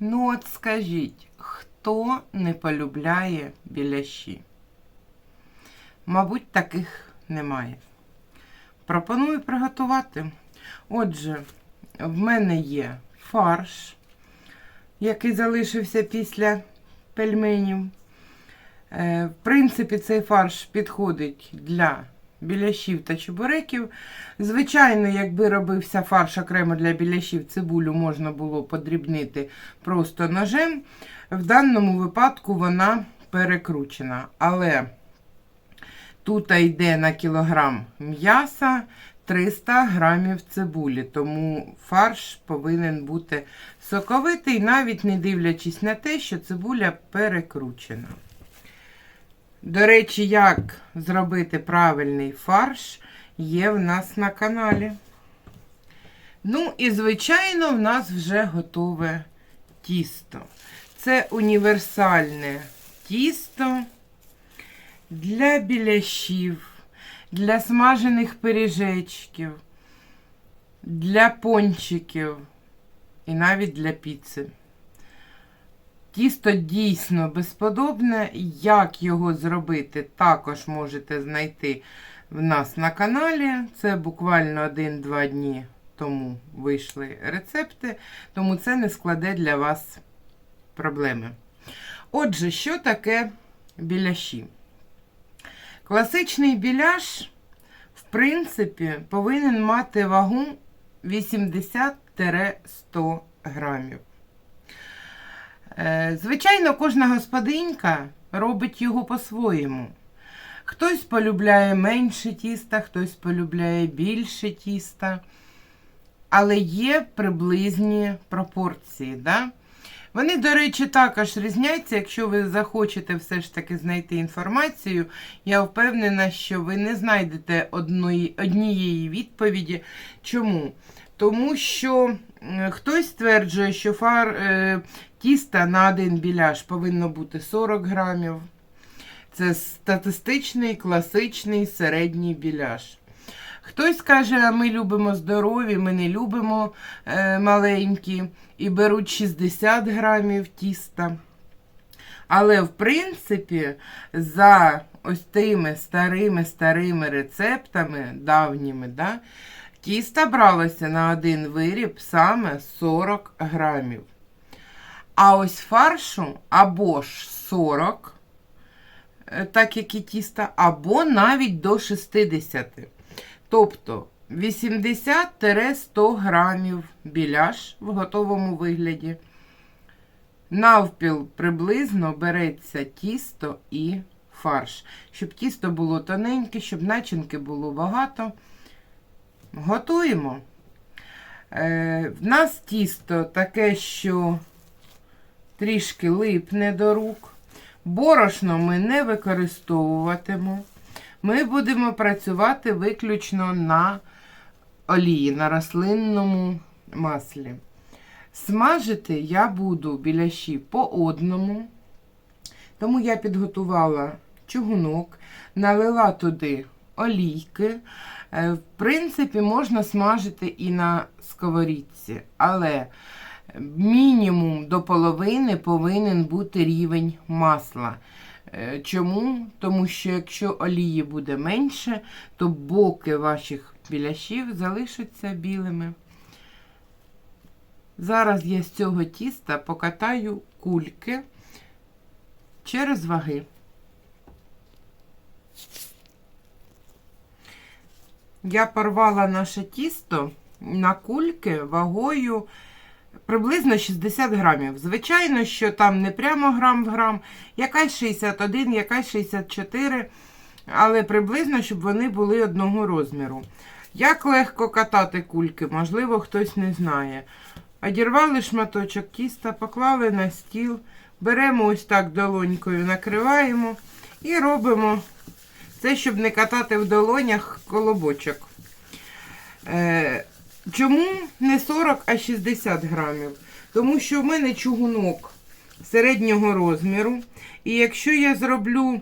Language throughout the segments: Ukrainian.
Ну от скажіть, хто не полюбляє біляші? Мабуть, таких немає. Пропоную приготувати. Отже, в мене є фарш, який залишився після пельменів. Е, В принципі, цей фарш підходить для біляшів та чебуреків. Звичайно, якби робився фарш окремо для біляшів, цибулю можна було подрібнити просто ножем. В даному випадку вона перекручена. Але тут йде на кілограм м'яса 300 грамів цибулі, тому фарш повинен бути соковитий, навіть не дивлячись на те, що цибуля перекручена. До речі, як зробити правильний фарш, є в нас на каналі. Ну і, звичайно, в нас вже готове тісто. Це універсальне тісто для біляшів, для смажених пиріжечків, для пончиків і навіть для піци. Тісто дійсно безподобне. Як його зробити, також можете знайти в нас на каналі. Це буквально 1-2 дні тому вийшли рецепти, тому це не складе для вас проблеми. Отже, що таке біляші? Класичний біляш, в принципі, повинен мати вагу 80-100 грамів. Е, Звичайно, кожна господинька робить його по-своєму. Хтось полюбляє менше тіста, хтось полюбляє більше тіста. Але є приблизні пропорції. Да? Вони, до речі, також різняться. Якщо ви захочете все ж таки знайти інформацію, я впевнена, що ви не знайдете одної, однієї відповіді. Чому? Тому що хтось стверджує, що фар е, тіста на один біляш повинно бути 40 грамів. Це статистичний, класичний середній біляш. Хтось каже, а ми любимо здорові, ми не любимо е, маленькі і беруть 60 грамів тіста. Але, в принципі, за ось тими старими-старими рецептами, давніми, да, тіста бралося на один виріб саме 40 грамів. А ось фаршу або ж 40, е, так як і тіста, або навіть до 60. Тобто 80-100 грамів біляш в готовому вигляді. Навпіл приблизно береться тісто і фарш. Щоб тісто було тоненьке, щоб начинки було багато. Готуємо. Е, в нас тісто таке, що трішки липне до рук. Борошно ми не використовуватимемо. Ми будемо працювати виключно на олії, на рослинному маслі. Смажити я буду біляші по одному. Тому я підготувала чугунок, налила туди олійки. Е, В принципі, можна смажити і на сковорідці, але мінімум до половини повинен бути рівень масла. Е, Чому? Тому що якщо олії буде менше, то боки ваших біляшів залишаться білими. Зараз я з цього тіста покатаю кульки через ваги. Я порвала наше тісто на кульки вагою приблизно 60 грамів. Звичайно, що там не прямо грам в грам, якась 61, якась 64, але приблизно, щоб вони були одного розміру. Як легко катати кульки, можливо, хтось не знає. Одірвали шматочок тіста, поклали на стіл, беремо ось так долонькою, накриваємо і робимо це, щоб не катати в долонях колобочок. Е, Чому не 40, а 60 грамів? Тому що в мене чугунок середнього розміру. І якщо я зроблю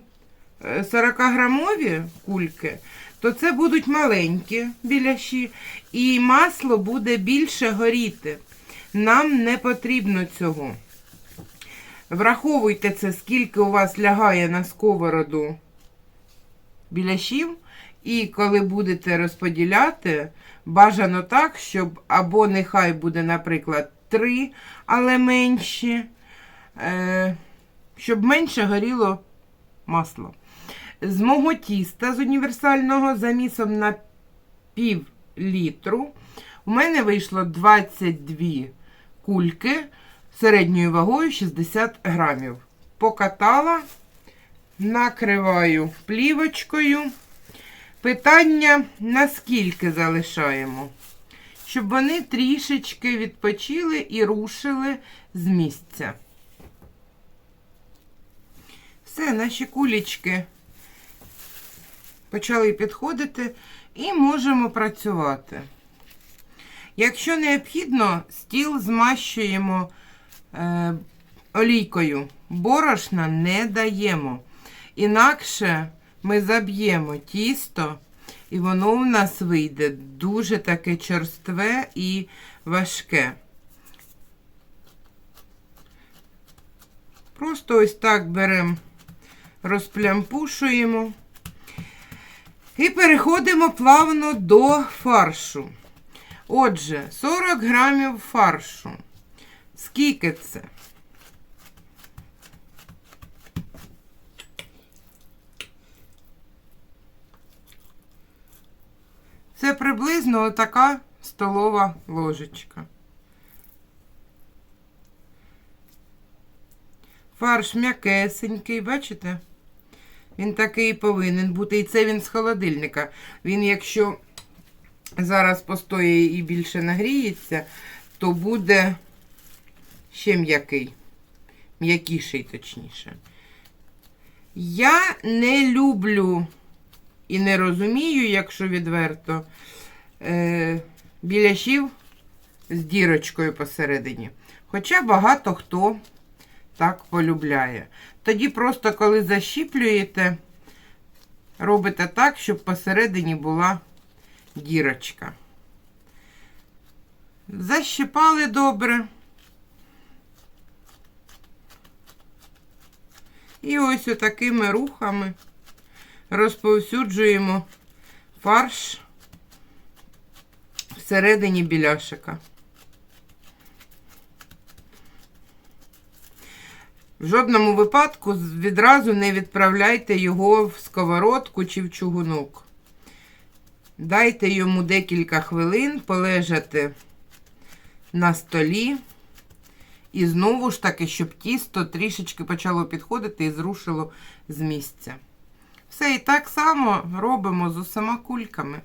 40-грамові кульки, то це будуть маленькі біляші, і масло буде більше горіти. Нам не потрібно цього. Враховуйте це, скільки у вас лягає на сковороду біляшів. І коли будете розподіляти, бажано так, щоб або нехай буде, наприклад, 3, але менші, е, щоб менше горіло масло. З мого тіста з універсального замісом на пів літру у мене вийшло 22 кульки середньою вагою 60 грамів. Покатала, накриваю плівочкою. Питання, наскільки залишаємо? Щоб вони трішечки відпочили і рушили з місця. Все, наші кулічки почали підходити і можемо працювати. Якщо необхідно, стіл змащуємо е, олійкою. Борошна не даємо. Інакше ми заб'ємо тісто, і воно в нас вийде дуже таке черстве і важке. Просто ось так беремо, розплямпушуємо і переходимо плавно до фаршу. Отже, 40 грамів фаршу. Скільки це? Це приблизно така столова ложечка. Фарш м'якесенький, бачите? Він такий повинен бути. І це він з холодильника. Він, якщо зараз постоїть і більше нагріється, то буде ще м'який. М'якіший, точніше. Я не люблю і не розумію, якщо відверто, е, біляшів з дірочкою посередині. Хоча багато хто так полюбляє. Тоді просто, коли защіплюєте, робите так, щоб посередині була дірочка. Защипали добре. І ось отакими рухами розповсюджуємо фарш всередині біляшика. В жодному випадку відразу не відправляйте його в сковородку чи в чугунок. Дайте йому декілька хвилин полежати на столі. І знову ж таки, щоб тісто трішечки почало підходити і зрушило з місця. Все і так само робимо з усіма кульками.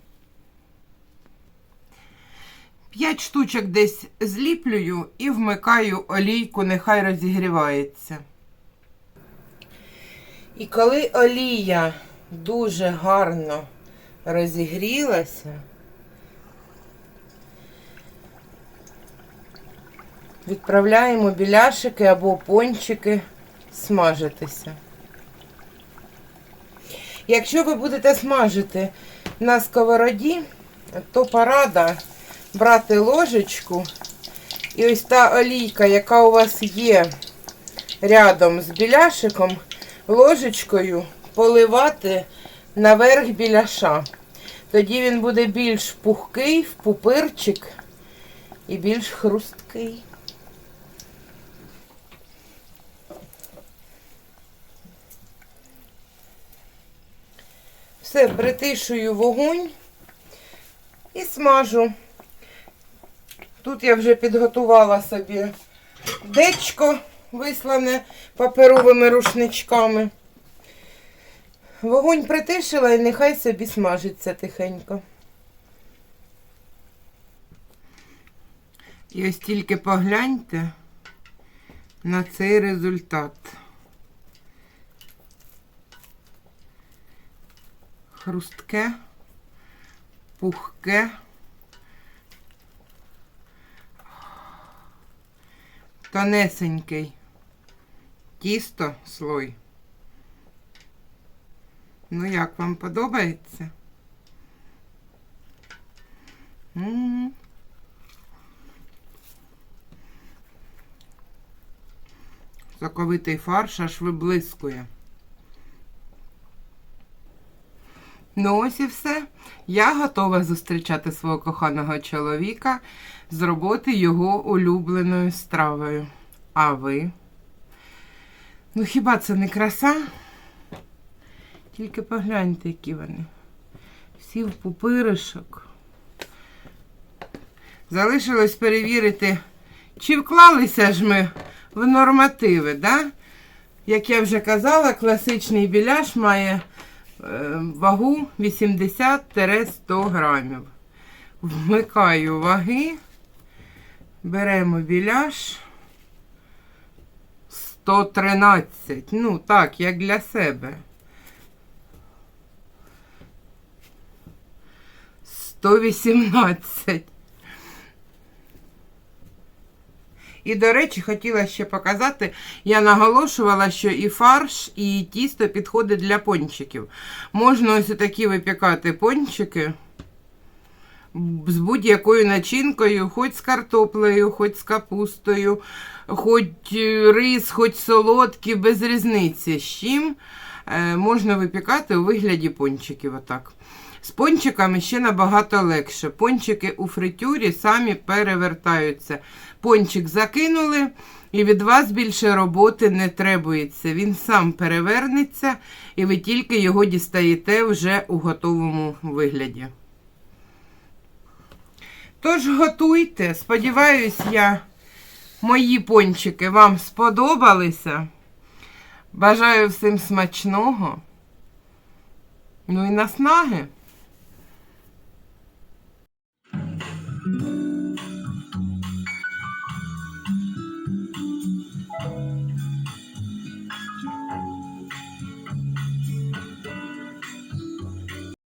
П'ять штучок десь зліплюю і вмикаю олійку, нехай розігрівається. І коли олія дуже гарно розігрілася, відправляємо біляшики або пончики смажитися. Якщо ви будете смажити на сковороді, то порада брати ложечку і ось та олійка, яка у вас є рядом з біляшиком, ложечкою поливати наверх біляша. Тоді він буде більш пухкий, в пупирчик і більш хрусткий. Все, притишую вогонь і смажу. Тут я вже підготувала собі дечко, вислане паперовими рушничками. Вогонь притишила і нехай собі смажиться тихенько. І ось тільки погляньте на цей результат. Хрустке, пухке. Тонесенький тісто слой. Ну, як вам подобається? Соковитий фарш аж виблискує. Ну ось і все. Я готова зустрічати свого коханого чоловіка з роботи його улюбленою стравою. А ви? Ну хіба це не краса? Тільки погляньте, які вони. Всі в пупиришок. Залишилось перевірити, чи вклалися ж ми в нормативи, да? Як я вже казала, класичний біляш має вагу 80-100 грамів. Вмикаю ваги, беремо біляш 113. Ну, так, як для себе. 118. І, до речі, хотіла ще показати, я наголошувала, що і фарш, і тісто підходить для пончиків. Можна ось такі випікати пончики з будь-якою начинкою, хоч з картоплею, хоч з капустою, хоч рис, хоч солодкі, без різниці. З чим е, можна випікати у вигляді пончиків. Отак. З пончиками ще набагато легше. Пончики у фритюрі самі перевертаються. Пончик закинули, і від вас більше роботи не требується. Він сам перевернеться, і ви тільки його дістаєте вже у готовому вигляді. Тож готуйте. Сподіваюсь, я мої пончики вам сподобалися. Бажаю всім смачного. Ну і наснаги.